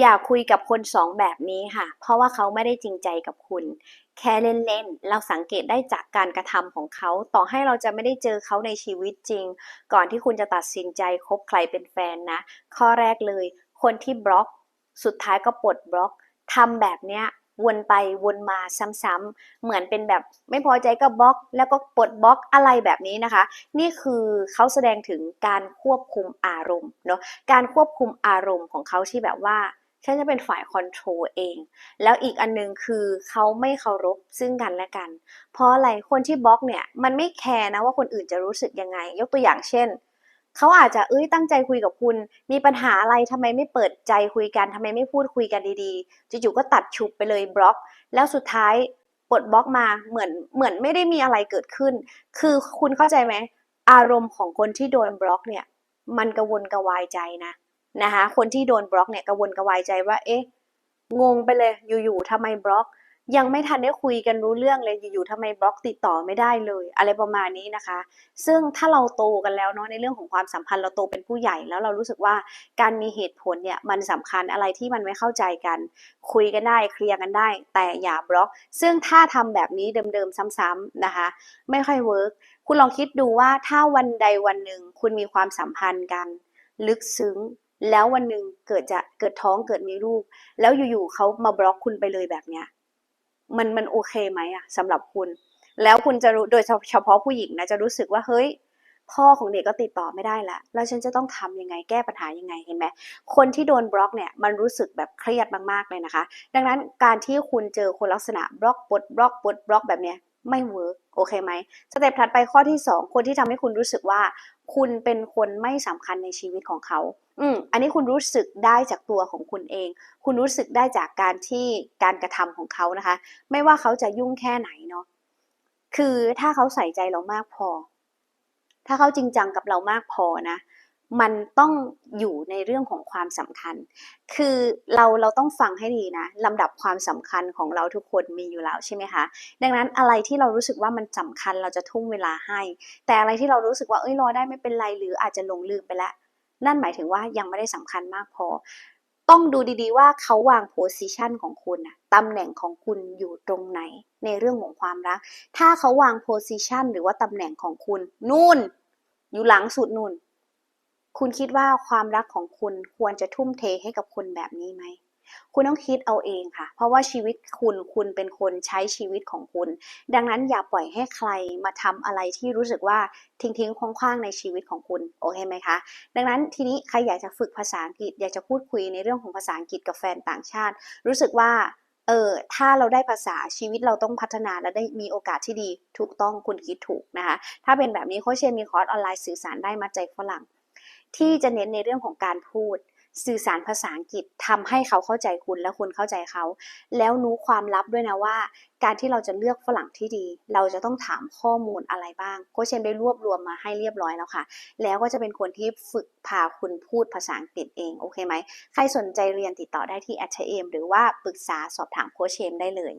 อย่าคุยกับคนสองแบบนี้ค่ะ เพราะว่าเขาไม่ได้จริงใจกับคุณ แค่เล่นๆ เราสังเกตได้จากการกระทำของเขา ต่อให้เราจะไม่ได้เจอเขาในชีวิตจริง ก่อนที่คุณจะตัดสินใจคบใครเป็นแฟนนะ ข้อแรกเลย คนที่บล็อก สุดท้ายก็ปลดบล็อกทำแบบเนี้ยวนไปวนมาซ้ำๆ เหมือนเป็นแบบไม่พอใจก็บล็อก แล้วก็ปลดบล็อกอะไรแบบนี้นะคะ นี่คือเขาแสดงถึงการควบคุมอารมณ์เนาะการควบคุมอารมณ์ของเขาที่แบบว่า ฉันจะเป็นฝ่ายคอนโทรลเอง แล้วอีกอันนึงคือเขาไม่เคารพซึ่งกันและกัน เพราะอะไรคนที่บล็อกเนี่ยมันไม่แคร์นะว่าคนอื่นจะรู้สึกยังไง ยกตัวอย่างเช่นเขาอาจจะเอ้ยตั้งใจคุยกับคุณ มีปัญหาอะไรทำไมไม่เปิดใจคุยกันทำไมไม่พูดคุยกันดีๆจู่ๆก็ตัดฉุบไปเลยบล็อก แล้วสุดท้ายปลดบล็อกมาเหมือนเหมือนไม่ได้มีอะไรเกิดขึ้น คือคุณเข้าใจไหมอารมณ์ของคนที่โดนบล็อกเนี่ย มันกระวนกระวายใจนะ นะคะคนที่โดนบล็อกเนี่ยกระวนกระวายใจว่า เอ๊ะงงไปเลยอยู่ๆทำไมบล็อก ยังไม่ทันได้คุยกันรู้เรื่องเลยอยู่ๆทำไมบล็อกติดต่อไม่ได้เลย อะไรประมาณนี้นะคะ ซึ่งถ้าเราโตกันแล้วเนาะในเรื่องของความสัมพันธ์เราโตเป็นผู้ใหญ่แล้วเรารู้สึกว่าการมีเหตุผลเนี่ยมันสำคัญอะไรที่มันไม่เข้าใจกัน คุยกันได้เคลียร์กันได้ แต่อย่าบล็อก ซึ่งถ้าทำแบบนี้เดิมๆซ้ำๆนะคะ ไม่ค่อยเวิร์กคุณลองคิดดูว่าถ้าวันใดวันหนึ่งคุณมีความสัมพันธ์กัน ลึกซึ้ง แล้ววันหนึ่งเกิดจะเกิดท้องเกิดมีลูก แล้วอยู่ๆเขามาบล็อกคุณไปเลยแบบเนี้ยมันมันโอเคไหมอะสำหรับคุณ แล้วคุณจะรู้โดยเฉพาะผู้หญิงนะจะรู้สึกว่าเฮ้ย พ่อของเด็กก็ติดต่อไม่ได้ละแล้วฉันจะต้องทำยังไงแก้ปัญหายังไงเห็นไหมคนที่โดนบล็อกเนี่ยมันรู้สึกแบบเครียดมากๆเลยนะคะ ดังนั้นการที่คุณเจอคนลักษณะบล็อกปลดบล็อกปลดบล็อกแบบเนี้ย ไม่เวิร์กโอเคไหมสเต็ปถัดไปข้อที่ 2 คนที่ทำให้คุณรู้สึกว่า คุณเป็นคนไม่สำคัญในชีวิตของเขา อืมอันนี้คุณรู้สึกได้จากตัวของคุณเอง คุณรู้สึกได้จากการที่การกระทำของเขานะคะ ไม่ว่าเขาจะยุ่งแค่ไหนเนาะคือถ้าเขาใส่ใจเรามากพอ ถ้าเขาจริงจังกับเรามากพอนะ มันต้องอยู่ในเรื่องของความสำคัญ คือเราเราต้องฟังให้ดีนะลำดับความสำคัญของเราทุกคนมีอยู่แล้วใช่ไหมคะ ดังนั้นอะไรที่เรารู้สึกว่ามันสำคัญเราจะทุ่มเวลาให้ แต่อะไรที่เรารู้สึกว่าเอ้ยรอได้ไม่เป็นไรหรืออาจจะหลงลืมไปแล้ว นั่นหมายถึงว่ายังไม่ได้สำคัญมากพอ ต้องดูดีๆว่าเขาวางโพสิชันของคุณนะตำแหน่งของคุณอยู่ตรงไหนในเรื่องของความรัก ถ้าเขาวางโพสิชันหรือว่าตำแหน่งของคุณนู่น อยู่หลังสุดนู่น คุณคิดว่าความรักของคุณควรจะทุ่มเทให้กับคนแบบนี้ไหม คุณต้องคิดเอาเองค่ะ เพราะว่าชีวิตคุณคุณเป็นคนใช้ชีวิตของคุณ ดังนั้นอย่าปล่อยให้ใครมาทำอะไรที่รู้สึกว่าทิ้งทิ้งคว้างๆในชีวิตของคุณโอเคไหมคะ ดังนั้นทีนี้ใครอยากจะฝึกภาษาอังกฤษ อยากจะพูดคุยในเรื่องของภาษาอังกฤษกับแฟนต่างชาติ รู้สึกว่าเออถ้าเราได้ภาษาชีวิตเราต้องพัฒนาและได้มีโอกาสที่ดีถูกต้องคุณคิดถูกนะคะ ถ้าเป็นแบบนี้โคเชนมีคอร์สออนไลน์สื่อสารได้มาใจฝรั่ง ที่จะเน้นในเรื่องของการพูด สื่อสารภาษาอังกฤษทำให้เขาเข้าใจคุณและคุณเข้าใจเขา แล้วรู้ความลับด้วยนะว่า การที่เราจะเลือกฝรั่งที่ดี เราจะต้องถามข้อมูลอะไรบ้างโคชเชนได้รวบรวมมาให้เรียบร้อยแล้วค่ะ แล้วก็จะเป็นคนที่ฝึกพาคุณพูดภาษาอังกฤษเองโอเคไหมใครสนใจเรียนติดต่อได้ที่ a t m หรือว่าปรึกษาสอบถามโคชเชนได้เลย